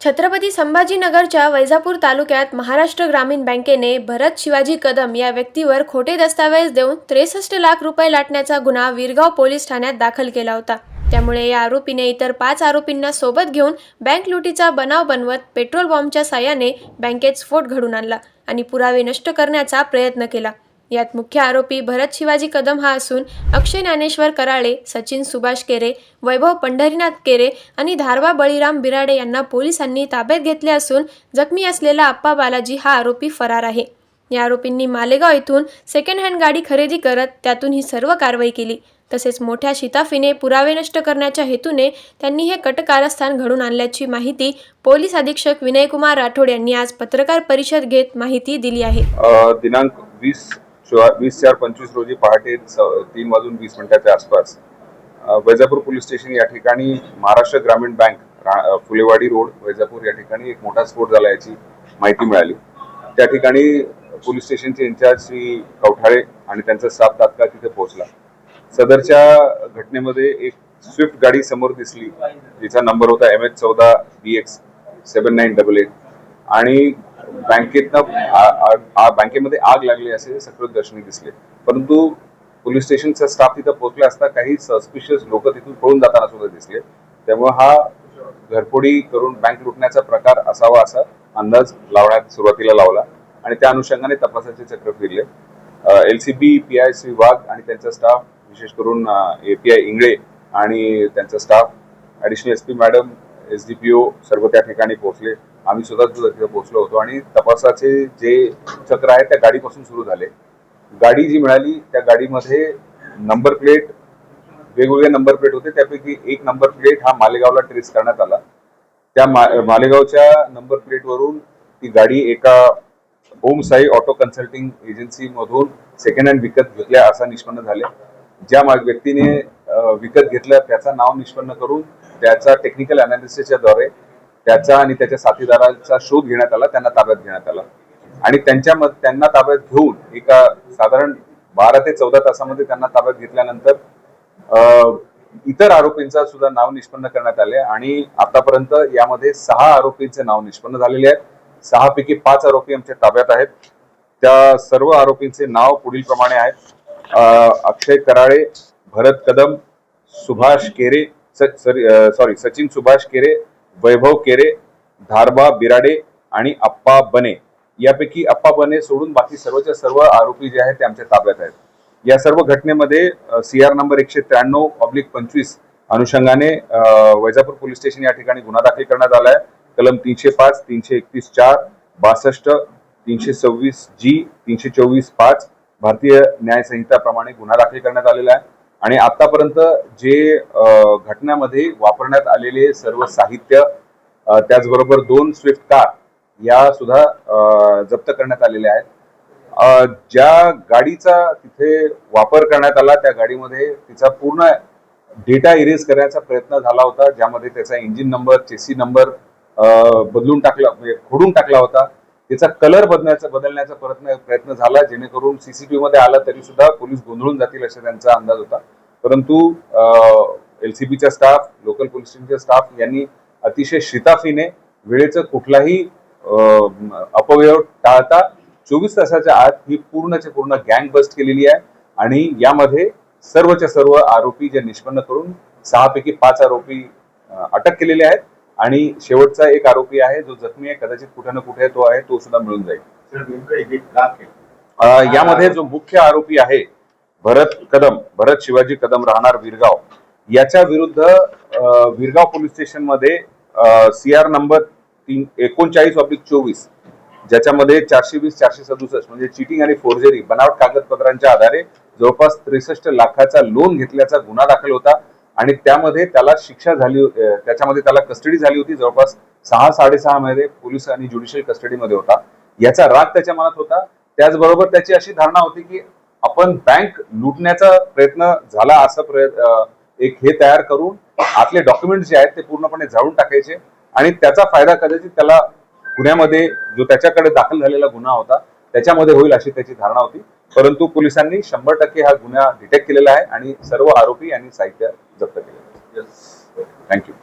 छत्रपती संभाजीनगरच्या वैजापूर तालुक्यात महाराष्ट्र ग्रामीण बँकेने भरत शिवाजी कदम या व्यक्तीवर खोटे दस्तावेज देऊन त्रेसष्ट लाख रुपये लाटण्याचा गुन्हा विरगाव पोलीस ठाण्यात दाखल केला होता. त्यामुळे या आरोपीने इतर पाच आरोपींना सोबत घेऊन बँक लुटीचा बनाव बनवत पेट्रोल बॉम्बच्या साह्याने बँकेत स्फोट घडून आणला आणि पुरावे नष्ट करण्याचा प्रयत्न केला. यात मुख्य आरोपी भरत शिवाजी कदम हा असून अक्षय ज्ञानेश्वर कराळे सचिन सुभाष केरे वैभव पंढरीनाथ केरे आणि धारवा बळीराम बिराडे यांना पोलिसांनी ताब्यात घेतले असून जखमी असलेला आप्पा बालाजी हा आरोपी फरार आहे. या आरोपींनी मालेगाव येथून सेकंड हँड गाडी खरेदी करत त्यातून ही सर्व कारवाई केली. तसेच मोठ्या शिताफीने पुरावे नष्ट करण्याच्या हेतूने त्यांनी हे कटकारस्थान घडून आणल्याची माहिती पोलीस अधीक्षक विनयकुमार राठोड यांनी आज पत्रकार परिषद घेत माहिती दिली आहे. दिनांक वीस वीस चार पंचवीस रोजी पहाटे तीन वाजून वीस मिनिटाच्या आसपास वैजापूर पोलीस स्टेशन या ठिकाणी महाराष्ट्र ग्रामीण बँक फुलेवाडी रोड वैजापूर या ठिकाणी एक मोठा स्फोट झाला याची माहिती मिळाली. त्या ठिकाणी पोलीस स्टेशनचे इन्चार्ज श्री कवठाळे आणि त्यांचा स्टाफ तात्काळ तिथे पोहोचला. सदरच्या घटनेमध्ये एक स्विफ्ट गाडी समोर दिसली जिचा नंबर होता एम एच चौदा B X seven nine double eight आणि बँकेतनं बँकेमध्ये आग लागली असे सकृत दर्शनी दिसले. परंतु पोलीस स्टेशनचा स्टाफ तिथं पोहोचला असता काही सस्पिशियस लोक तिथून पळून जाताना सुद्धा दिसले. त्यामुळे हा घरफोडी करून बँक लुटण्याचा प्रकार असावा असा अंदाज लावण्यात सुरुवातीला लावला आणि त्या अनुषंगाने तपासाचे चक्र फिरले. L C B P I Wagh वाघ आणि त्यांचा स्टाफ विशेष करून ए पी आय इंगळे आणि त्यांचा staff additional S P madam S D P O सर्व त्या ठिकाणी पोहोचले. आम्ही सुद्धा सुद्धा तिथे पोहोचलो होतो आणि तपासाचे जे चक्र आहे त्या गाडीपासून सुरू झाले. गाडी जी मिळाली त्या गाडीमध्ये नंबर प्लेट वेगवेगळे नंबर प्लेट होते. त्यापैकी एक नंबर प्लेट हा मालेगावला ट्रेस करण्यात आला. त्या मा- मालेगावच्या नंबर प्लेटवरून ती गाडी एका ओम साई ऑटो कन्सल्टिंग एजन्सीमधून सेकंड हँड विकत घेतल्या असा निष्पन्न झाले ज्या व्यक्तीने विकत घेतलं त्याचं नाव निष्पन्न करून त्याचा टेक्निकल अनालिसिसच्या द्वारे त्याचा आणि त्याच्या साथीदाराचा शोध घेण्यात आला त्यांना ताब्यात घेण्यात आला. आणि त्यांच्या त्यांना ताब्यात घेऊन एका साधारण बारा ते चौदा तासामध्ये त्यांना ताब्यात घेतल्यानंतर इतर आरोपींचा सुद्धा नाव निष्पन्न करण्यात आले आणि आतापर्यंत यामध्ये सहा आरोपींचे नाव निष्पन्न झालेले आहेत. सहा पैकी पाच आरोपी आमच्या ताब्यात आहेत. त्या सर्व आरोपींचे नाव पुढील प्रमाणे आहेत अक्षय कराळे भरत कदम सुभाष केरे सॉरी सचिन सुभाष केरे वैभव केरे धारबा बिराडे आणि अप्पा बने. यापैकी अप्पा बने सोडून बाकी सर्वच्या सर्व आरोपी जे आहेत ते आमच्या ताब्यात आहेत. या सर्व घटनेमध्ये सी आर नंबर एकशे त्र्याण्णव ऑब्लिक पंचवीस अनुषंगाने वैजापूर पोलीस स्टेशन या ठिकाणी गुन्हा दाखल करण्यात आला आहे. कलम तीनशे पाच तीनशे एकतीस चार बासष्ट तीनशे सव्वीस जी तीनशे चोवीस पाच भारतीय न्यायसंहिताप्रमाणे गुन्हा दाखल करण्यात आलेला आहे. आणि आतापर्यंत जे घटनामध्ये वापरण्यात आलेले सर्व साहित्य त्याचबरोबर दोन स्विफ्ट कार या सुद्धा जप्त करण्यात आलेल्या आहेत. ज्या गाडीचा तिथे वापर करण्यात आला त्या गाडीमध्ये तिचा पूर्ण डेटा इरेज करण्याचा प्रयत्न झाला होता ज्यामध्ये त्याचा इंजिन नंबर चेसी नंबर बदलून टाकला म्हणजे खोडून टाकला होता. तिचा कलर बदलण्याचा बदलण्याचा प्रयत्न प्रयत्न झाला. जेणेकरून सीसीटीव्ही मध्ये आला तरी सुद्धा पोलीस गोंधळून जातील असा त्यांचा अंदाज होता. परंतु एलसीबीचा स्टाफ लोकल पोलीस स्टेशनच्या स्टाफ यांनी अतिशय शिताफीने वेळेचं कुठलाही अपव्यय टाळता चोवीस तासाच्या आत ही पूर्णच्या पूर्ण गँग बस्ट केलेली आहे. आणि यामध्ये सर्वच्या सर्व आरोपी जे निष्पन्न करून सहापैकी पाच आरोपी अटक केलेले आहेत. आणि शेवटचा एक आरोपी आहे जो जखमी आहे कदाचित कुठे ना कुठे तो आहे तो सुद्धा मिळून जाईल. यामध्ये जो मुख्य आरोपी आहे भरत कदम भरत शिवाजी कदम राहणार विरगाव. याच्या विरुद्ध विरगाव पोलीस स्टेशनमध्ये सी आर नंबर तीन एकोणचाळीस ऑब्लिक चोवीस ज्याच्यामध्ये चारशे वीस चारशे सदुसष्ट म्हणजे चिटिंग आणि फोर्जरी बनावट कागदपत्रांच्या आधारे जवळपास त्रेसष्ट लाखाचा लोन घेतल्याचा गुन्हा दाखल होता. आणि त्यामध्ये त्याला शिक्षा झाली त्याच्यामध्ये त्याला कस्टडी झाली होती. जवळपास सहा साडेसहा महिने पोलीस आणि ज्युडिशियल कस्टडीमध्ये होता. याचा राग त्याच्या मनात होता. त्याचबरोबर त्याची अशी धारणा होती की आपण बँक लुटण्याचा प्रयत्न झाला असं प्रयत्न एक हे तयार करून आतले डॉक्युमेंट जे आहेत ते पूर्णपणे जाळून टाकायचे आणि त्याचा फायदा कदाचित त्याला पुण्यामध्ये जो त्याच्याकडे दाखल झालेला गुन्हा होता त्याच्यामध्ये होईल अशी त्याची धारणा होती. परंतु पोलिसांनी शंभर टक्के हा गुन्हा डिटेक्ट केलेला आहे आणि सर्व आरोपी आणि साहित्य जप्त केले थँक्यू